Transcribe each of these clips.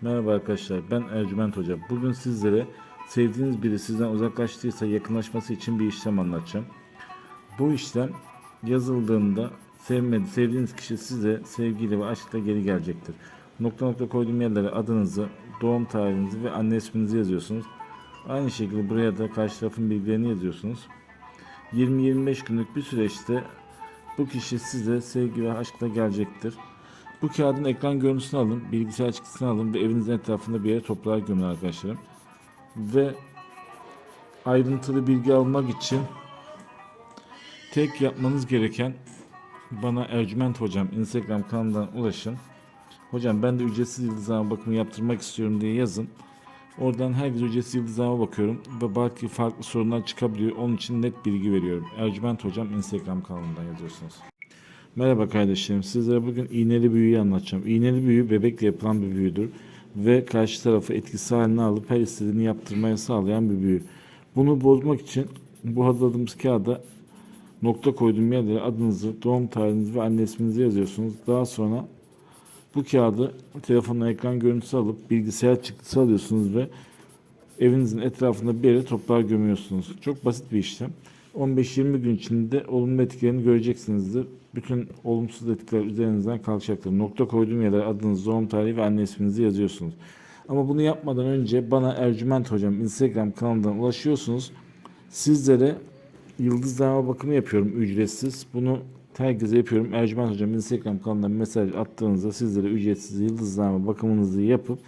Merhaba arkadaşlar, ben Ercüment Hoca. Bugün sizlere sevdiğiniz biri sizden uzaklaştıysa yakınlaşması için bir işlem anlatacağım. Bu işlem yazıldığında sevmedi, sevdiğiniz kişi size sevgiyle ve aşkla geri gelecektir. Nokta nokta koyduğum yerlere adınızı, doğum tarihinizi ve anne isminizi yazıyorsunuz. Aynı şekilde buraya da karşı tarafın bilgilerini yazıyorsunuz. 20-25 günlük bir süreçte bu kişi size sevgi ve aşkla gelecektir. Bu kağıdın ekran görüntüsünü alın, bilgisayar çıktısını alın ve evinizin etrafında bir yere toprağa gömün arkadaşlarım. Ve ayrıntılı bilgi almak için tek yapmanız gereken bana Ercüment Hocam Instagram kanalından ulaşın. Hocam ben de ücretsiz yıldızlama bakımı yaptırmak istiyorum diye yazın. Oradan herkes ücretsiz yıldızlama bakıyorum ve belki farklı sorunlar çıkabiliyor. Onun için net bilgi veriyorum. Ercüment Hocam Instagram kanalından yazıyorsunuz. Merhaba kardeşlerim. Sizlere bugün iğneli büyüyü anlatacağım. İğneli büyü bebekle yapılan bir büyüdür ve karşı tarafı etkisi haline alıp her istediğini yaptırmaya sağlayan bir büyü. Bunu bozmak için bu hazırladığımız kağıda nokta koyduğum yerlere adınızı, doğum tarihinizi ve anne isminizi yazıyorsunuz. Daha sonra bu kağıdı telefonla ekran görüntüsü alıp bilgisayar çıktısı alıyorsunuz ve evinizin etrafında bir yere toprağa gömüyorsunuz. Çok basit bir işlem. 15-20 gün içinde olumlu etkilerini göreceksinizdir. Bütün olumsuz etkiler üzerinizden kalkacaktır. Nokta koyduğum yere adınız, doğum tarihi ve anne isminizi yazıyorsunuz. Ama bunu yapmadan önce bana Ercüment Hocam Instagram kanalından ulaşıyorsunuz. Sizlere yıldızlama bakımı yapıyorum ücretsiz. Bunu herkese yapıyorum. Ercüment Hocam Instagram kanalından mesaj attığınızda sizlere ücretsiz yıldızlama bakımınızı yapıp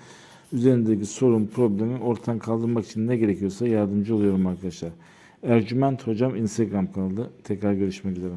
üzerindeki sorun, problemi ortadan kaldırmak için ne gerekiyorsa yardımcı oluyorum arkadaşlar. Ercüment Hocam Instagram kanalı. Tekrar görüşmek üzere.